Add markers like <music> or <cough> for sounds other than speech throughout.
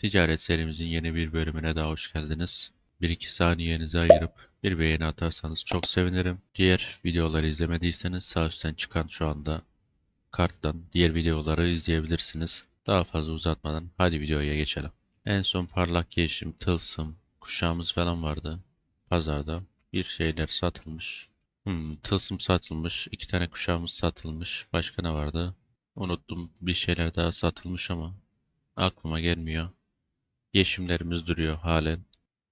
Ticaret serimizin yeni bir bölümüne daha hoş geldiniz. 1-2 saniyenizi ayırıp bir beğeni atarsanız çok sevinirim. Diğer videoları izlemediyseniz sağ üstten çıkan şu anda karttan diğer videoları izleyebilirsiniz. Daha fazla uzatmadan hadi videoya geçelim. En son parlak yeşim, tılsım, kuşağımız falan vardı. Pazarda bir şeyler satılmış. Hmm, tılsım satılmış, iki tane kuşağımız satılmış. Başka ne vardı? Unuttum. Bir şeyler daha satılmış ama aklıma gelmiyor. Yeşimlerimiz duruyor halen.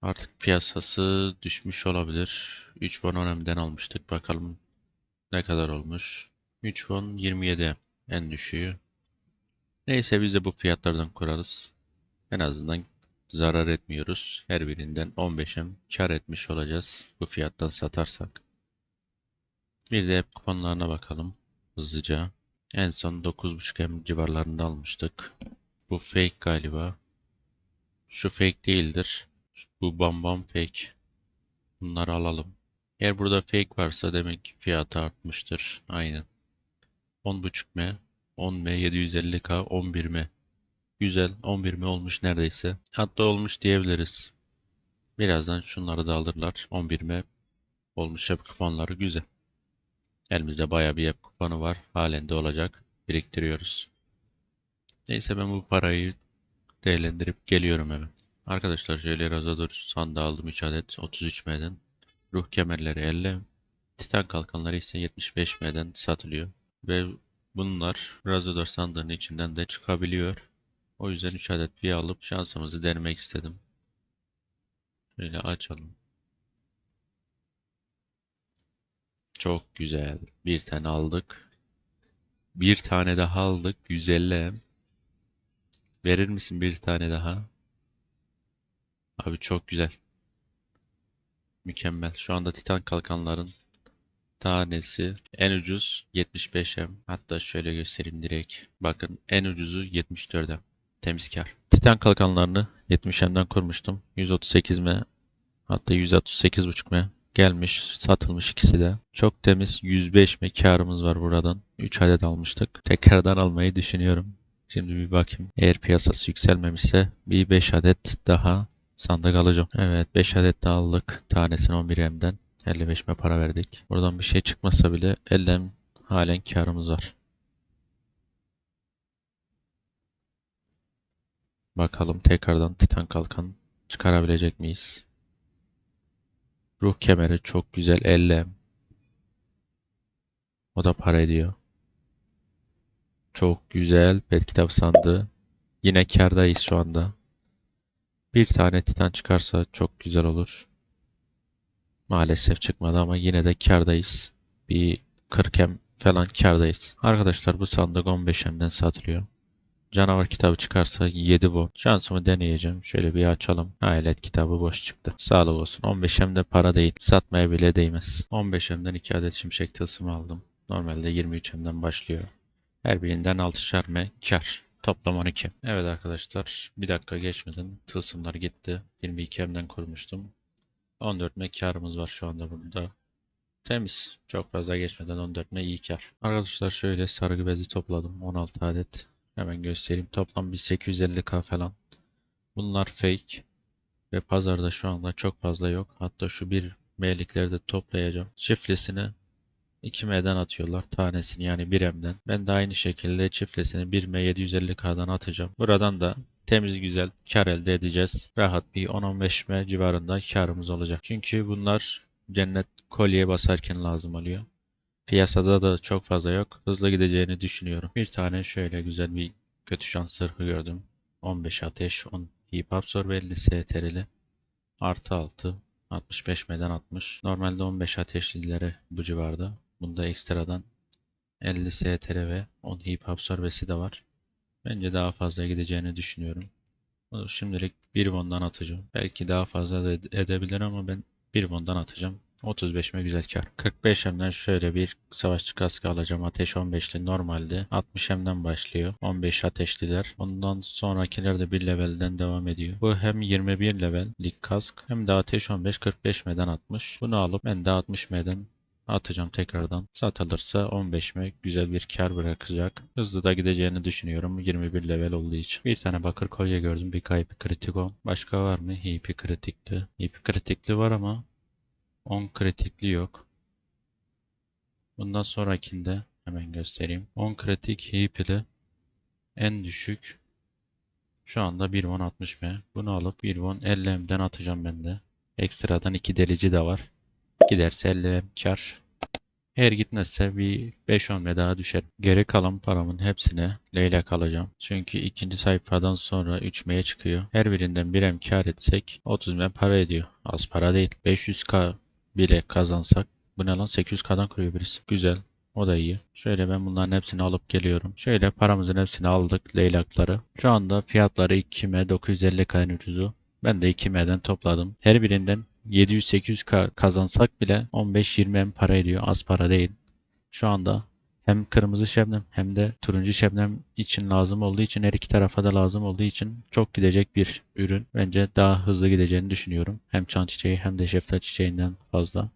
Artık piyasası düşmüş olabilir. 3 won önemden almıştık. Bakalım ne kadar olmuş. 3 won 27 en düşüğü. Neyse biz de bu fiyatlardan kurarız. En azından zarar etmiyoruz. Her birinden 15'em kar etmiş olacağız bu fiyattan satarsak. Bir de hep kuponlarına bakalım hızlıca. En son 9.5M civarlarında almıştık. Bu fake galiba. Şu fake değildir. Bu bam bam fake. Bunları alalım. Eğer burada fake varsa demek ki fiyatı artmıştır. Aynen. 10.5 M, 10 M, 750K, 11 M. Güzel. 11 M olmuş neredeyse. Hatta olmuş diyebiliriz. Birazdan şunları da alırlar. 11 M olmuş hep kuponları güzel. Elimizde bayağı bir hep kuponu var. Halen de olacak. Biriktiriyoruz. Neyse ben bu parayı değerlendirip geliyorum hemen. Arkadaşlar şöyle Razador sandığı aldım 3 adet 33 M'den. Ruh kemerleri 50. Titan kalkanları ise 75 M'den satılıyor. Ve bunlar Razador sandığının içinden de çıkabiliyor. O yüzden 3 adet bir alıp şansımızı denemek istedim. Şöyle açalım. Çok güzel. Bir tane aldık. Bir tane daha aldık. 150 M. Verir misin bir tane daha? Abi çok güzel. Mükemmel. Şu anda Titan kalkanların tanesi en ucuz 75M. Hatta şöyle göstereyim direkt. Bakın en ucuzu 74M. Temiz kar. Titan kalkanlarını 70M'den kurmuştum. 138M hatta 138.5M gelmiş satılmış ikisi de. Çok temiz 105M karımız var buradan. 3 adet almıştık. Tekrardan almayı düşünüyorum. Şimdi bir bakayım. Eğer piyasası yükselmemişse bir 5 adet daha sandık alacağım. Evet 5 adet daha aldık. Tanesini 11M'den 55 M para verdik. Buradan bir şey çıkmasa bile 50 M halen karımız var. Bakalım tekrardan Titan kalkan çıkarabilecek miyiz? Ruh kemeri çok güzel 50 M. O da para ediyor. Çok güzel pet kitap sandığı. Yine kârdayız şu anda. Bir tane titan çıkarsa çok güzel olur. Maalesef çıkmadı ama yine de kârdayız. Bir 40M falan kârdayız. Arkadaşlar bu sandık 15M'den satılıyor. Canavar kitabı çıkarsa 7 bu. Şansımı deneyeceğim. Şöyle bir açalım. Hayalet kitabı boş çıktı. Sağlık olsun. 15M'de para değil. Satmaya bile değmez. 15M'den 2 adet şimşek tılsımı aldım. Normalde 23M'den başlıyor. Her birinden 6'şer M kar. Toplam 12. Evet arkadaşlar bir dakika geçmeden tılsımlar gitti. 22M'den kurmuştum. 14 M karımız var şu anda burada. Temiz. Çok fazla geçmeden 14 M iyi kar. Arkadaşlar şöyle sargı bezi topladım. 16 adet. Hemen göstereyim. Toplam bir 850k falan. Bunlar fake. Ve pazarda şu anda çok fazla yok. Hatta şu bir M'likleri de toplayacağım. Çiftlisini 2M'den atıyorlar tanesini yani 1M'den. Ben de aynı şekilde çiftlesini 1M 750K'dan atacağım. Buradan da temiz güzel kar elde edeceğiz. Rahat bir 10-15M civarında karımız olacak. Çünkü bunlar cennet kolye basarken lazım oluyor. Piyasada da çok fazla yok. Hızlı gideceğini düşünüyorum. Bir tane şöyle güzel bir kötü şans zırhı gördüm. 15 ateş, 10 hip absorbe 50 STR'li. Artı 6. 65 meden 60. Normalde 15 ateşlilere bu civarda. Bunda ekstradan 50 STR ve 10 hip absorbesi de var. Bence daha fazla gideceğini düşünüyorum. Bunu şimdilik 1 won'dan atacağım. Belki daha fazla da ed- edebilir ama ben 1 won'dan atacağım. 35'me güzel kar. 45 M'den şöyle bir savaşçı kaskı alacağım. Ateş 15'li normalde. 60 M'den başlıyor. 15 ateşliler. Ondan sonrakiler de 1 levelden devam ediyor. Bu hem 21 level lig kask hem de ateş 15 45 M'den atmış. Bunu alıp ben de 60 M'den atacağım tekrardan. Satılırsa 15'me güzel bir kar bırakacak. Hızlı da gideceğini düşünüyorum 21 level olduğu için. Bir tane bakır kolye gördüm. Bir kayıp kritik 10. Başka var mı? Hipi kritikli. Hipi kritikli var ama 10 kritikli yok. Bundan sonrakinde hemen göstereyim. 10 kritik hipili en düşük şu anda 1.60 m. Bunu alıp 1.50 m'den atacağım ben de. Ekstradan 2 delici de var. Giderse 50 m kar. Eğer gitmezse bir 5-10 m daha düşer. Geri kalan paramın hepsine leylek alacağım. Çünkü ikinci sayfadan sonra 3 m'ye çıkıyor. Her birinden 1 m kar etsek 30 m para ediyor. Az para değil. 500k bile kazansak bu ne lan 800k'dan kuruyor birisi. Güzel. O da iyi. Şöyle ben bunların hepsini alıp geliyorum. Şöyle paramızın hepsini aldık leylakları. Şu anda fiyatları 2M 950K en ucuzu. Ben de 2M'den topladım. Her birinden 700-800K kazansak bile 15-20 M para ediyor. Az para değil. Şu anda hem kırmızı şebnem hem de turuncu şebnem için lazım olduğu için her iki tarafa da lazım olduğu için çok gidecek bir ürün. Bence daha hızlı gideceğini düşünüyorum. Hem çan çiçeği hem de şeftali çiçeğinden fazla.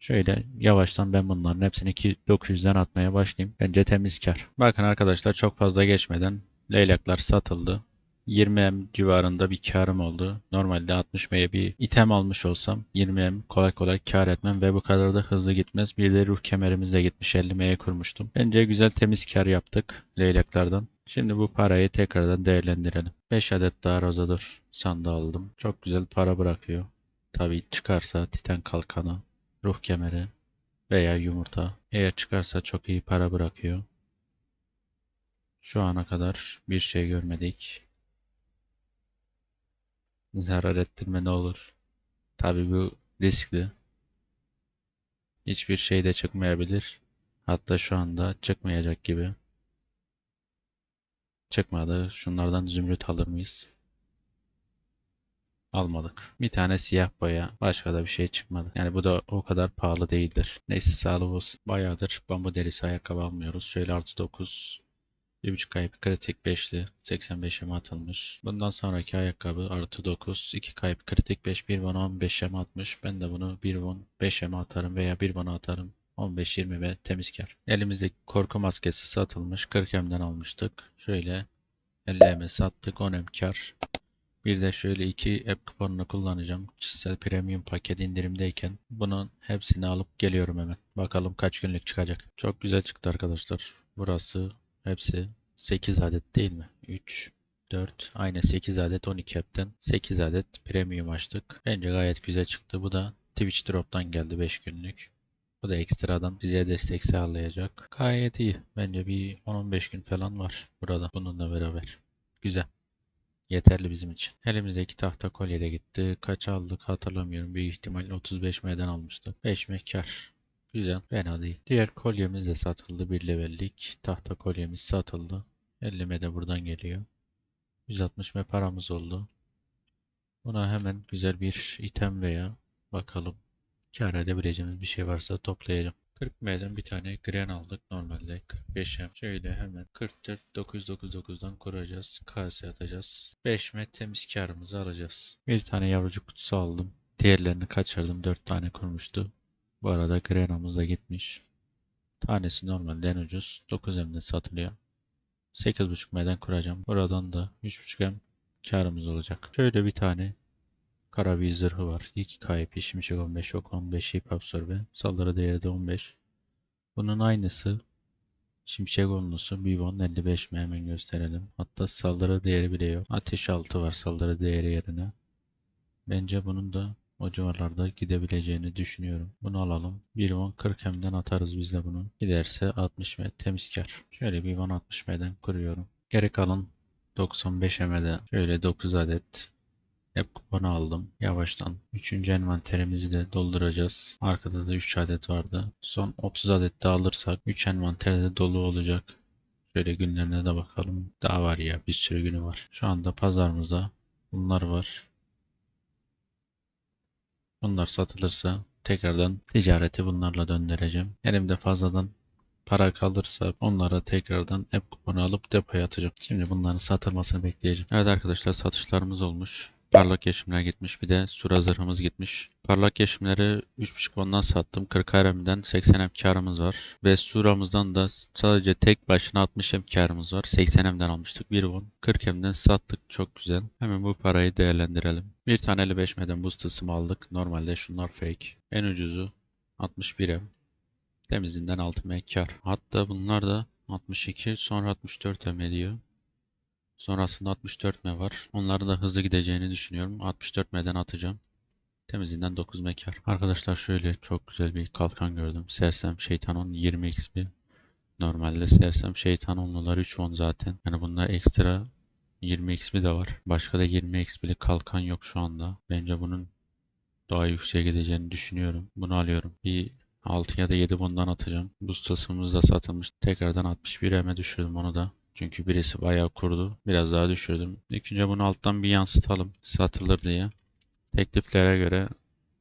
Şöyle yavaştan ben bunların hepsini 900'den atmaya başlayayım. Bence temiz kar. Bakın arkadaşlar çok fazla geçmeden leylaklar satıldı. 20M civarında bir karım oldu. Normalde 60M'ye bir item almış olsam 20M kolay kolay kar etmem ve bu kadar da hızlı gitmez. Bir de ruh kemerimiz de gitmiş 50M'ye kurmuştum. Bence güzel temiz kar yaptık leylaklardan. Şimdi bu parayı tekrardan değerlendirelim. 5 adet daha rozadur sandığı aldım. Çok güzel para bırakıyor. Tabii çıkarsa titan kalkanı ruh kemeri veya yumurta. Eğer çıkarsa çok iyi para bırakıyor. Şu ana kadar bir şey görmedik. Zarar ettirme ne olur. Tabi bu riskli. Hiçbir şey de çıkmayabilir. Hatta şu anda çıkmayacak gibi. Çıkmadı. Şunlardan zümrüt alır mıyız? almadık. Bir tane siyah boya. Başka da bir şey çıkmadı. Yani bu da o kadar pahalı değildir. Neyse sağlık olsun. Bayağıdır bambu derisi ayakkabı almıyoruz. Şöyle artı 9. 1.5 kayıp kritik 5'li 85'e atılmış. Bundan sonraki ayakkabı artı 9. 2 kayıp kritik 5 1 bana 15'e atmış. Ben de bunu 1 won 5'e atarım veya 1 bana atarım. 15-20 ve temiz kar. Elimizdeki korku maskesi satılmış. 40 M'den almıştık. Şöyle 50 M sattık. 10 M kar. Bir de şöyle iki app kuponunu kullanacağım. Kişisel premium paket indirimdeyken bunun hepsini alıp geliyorum hemen. Bakalım kaç günlük çıkacak. Çok güzel çıktı arkadaşlar. Burası hepsi 8 adet değil mi? 3, 4, aynı 8 adet 12 app'ten 8 adet premium açtık. Bence gayet güzel çıktı. Bu da Twitch Drop'tan geldi 5 günlük. Bu da ekstradan bize destek sağlayacak. Gayet iyi. Bence bir 10-15 gün falan var burada bununla beraber. Güzel. Yeterli bizim için. Elimizdeki tahta kolye de gitti. Kaç aldık hatırlamıyorum. Büyük ihtimalle 35 M'den almıştık. 5 M kar. Güzel. Fena değil. Diğer kolyemiz de satıldı. 1 levellik. Tahta kolyemiz satıldı. 50 M de buradan geliyor. 160 M paramız oldu. Buna hemen güzel bir item veya bakalım kar edebileceğimiz bir şey varsa toplayalım. 40 M'den bir tane gren aldık normalde 45 M. Şöyle hemen 44 999'dan kuracağız. Kase atacağız. 5 M temiz karımızı alacağız. Bir tane yavrucu kutusu aldım. Diğerlerini kaçırdım. 4 tane kurmuştu. Bu arada grenamız da gitmiş. Tanesi normalde en ucuz. 9 M'den satılıyor. 8.5 M'den kuracağım. Buradan da 3.5 M karımız olacak. Şöyle bir tane Kara bir zırhı var. 2 kayıp, şimşek 15, ok 15, hip absorbe. Saldırı değeri de 15. Bunun aynısı Şimşek onlusu Bivon 55 mi hemen gösterelim. Hatta saldırı değeri bile yok. Ateş 6 var saldırı değeri yerine. Bence bunun da o civarlarda gidebileceğini düşünüyorum. Bunu alalım. Bir won 40 hemden atarız biz de bunu. Giderse 60 m temiz. Şöyle bir won 60 m'den kuruyorum. Geri kalan 95 m'de şöyle 9 adet hep kuponu aldım. Yavaştan 3. envanterimizi de dolduracağız. Arkada da 3 adet vardı. Son 30 adet de alırsak 3 envanter de dolu olacak. Şöyle günlerine de bakalım. Daha var ya bir sürü günü var. Şu anda pazarımızda bunlar var. Bunlar satılırsa tekrardan ticareti bunlarla döndüreceğim. Elimde fazladan para kalırsa onlara tekrardan app kuponu alıp depoya atacağım. Şimdi bunların satılmasını bekleyeceğim. Evet arkadaşlar satışlarımız olmuş. Parlak yeşimler gitmiş. Bir de sura zırhımız gitmiş. Parlak yeşimleri 3.5 ondan sattım. 40 RM'den 80 M karımız var. Ve suramızdan da sadece tek başına 60 M karımız var. 80 M'den almıştık. 1 won. 40 M'den sattık. Çok güzel. Hemen bu parayı değerlendirelim. Bir tane 55 M'den boost ısımı aldık. Normalde şunlar fake. En ucuzu 61 M. Temizinden 6 M kar. Hatta bunlar da 62 sonra 64 M diyor. Sonrasında 64 M var. Onların da hızlı gideceğini düşünüyorum. 64 M'den atacağım. Temizinden 9 M kar. Arkadaşlar şöyle çok güzel bir kalkan gördüm. Sersem Şeytanon 20 XP. Normalde Sersem Şeytanonlular 3 won zaten. Yani bunda ekstra 20 XP de var. Başka da 20 XP'li kalkan yok şu anda. Bence bunun daha yükseğe gideceğini düşünüyorum. Bunu alıyorum. Bir 6 ya da 7 bundan atacağım. Boost tasımız da satılmış. Tekrardan 61 M'e düşürdüm onu da. Çünkü birisi bayağı kurdu. Biraz daha düşürdüm. İlk bunu alttan bir yansıtalım. Satılır diye. Tekliflere göre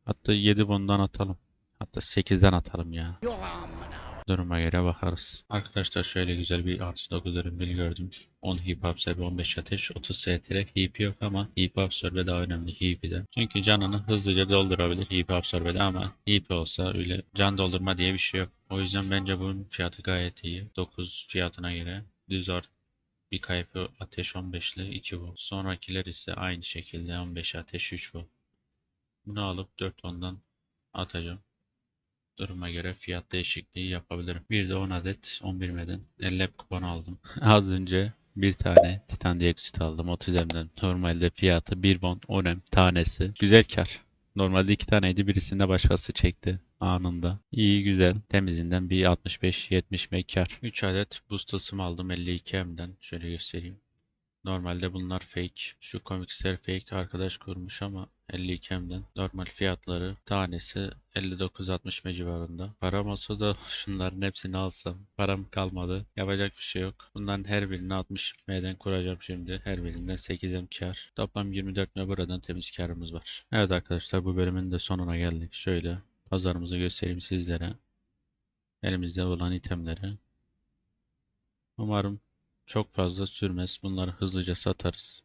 hatta 7 bundan atalım. Hatta 8'den atalım ya. Duruma göre bakarız. Arkadaşlar şöyle güzel bir artı 9 ürün gördüm. 10 hip absorbe 15 ateş 30 STR hip yok ama hip absorbe daha önemli hip'i de. Çünkü canını hızlıca doldurabilir hip absorbede ama hip olsa öyle can doldurma diye bir şey yok. O yüzden bence bunun fiyatı gayet iyi. 9 fiyatına göre düz art bir kayıpı ateş 15'li 2 bu. Sonrakiler ise aynı şekilde 15 ateş 3 bu. Bunu alıp 4 ondan atacağım. Duruma göre fiyat değişikliği yapabilirim. Bir de 10 adet 11 meden 50 hep kupon aldım. <laughs> Az önce bir tane titan dioksit aldım 30 M'den. Normalde fiyatı 1 bon 10 M tanesi. Güzel kar. Normalde iki taneydi birisinde başkası çekti anında. İyi güzel. Temizinden bir 65-70 M kar. 3 adet boost tılsım aldım 52 M'den. Şöyle göstereyim. Normalde bunlar fake. Şu komikster fake arkadaş kurmuş ama 52 M'den. Normal fiyatları tanesi 59-60 M civarında. Param olsa da <laughs> şunların hepsini alsam. Param kalmadı. Yapacak bir şey yok. Bunların her birini 60 M'den kuracağım şimdi. Her birinden 8 M kar. Toplam 24 M buradan temiz karımız var. Evet arkadaşlar bu bölümün de sonuna geldik. Şöyle pazarımızı göstereyim sizlere. Elimizde olan itemleri. Umarım çok fazla sürmez. Bunları hızlıca satarız.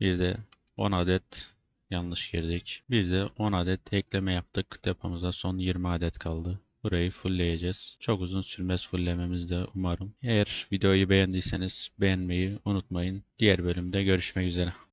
Bir de 10 adet yanlış girdik. Bir de 10 adet ekleme yaptık. Depomuzda son 20 adet kaldı. Burayı fullleyeceğiz. Çok uzun sürmez fulllememiz de umarım. Eğer videoyu beğendiyseniz beğenmeyi unutmayın. Diğer bölümde görüşmek üzere.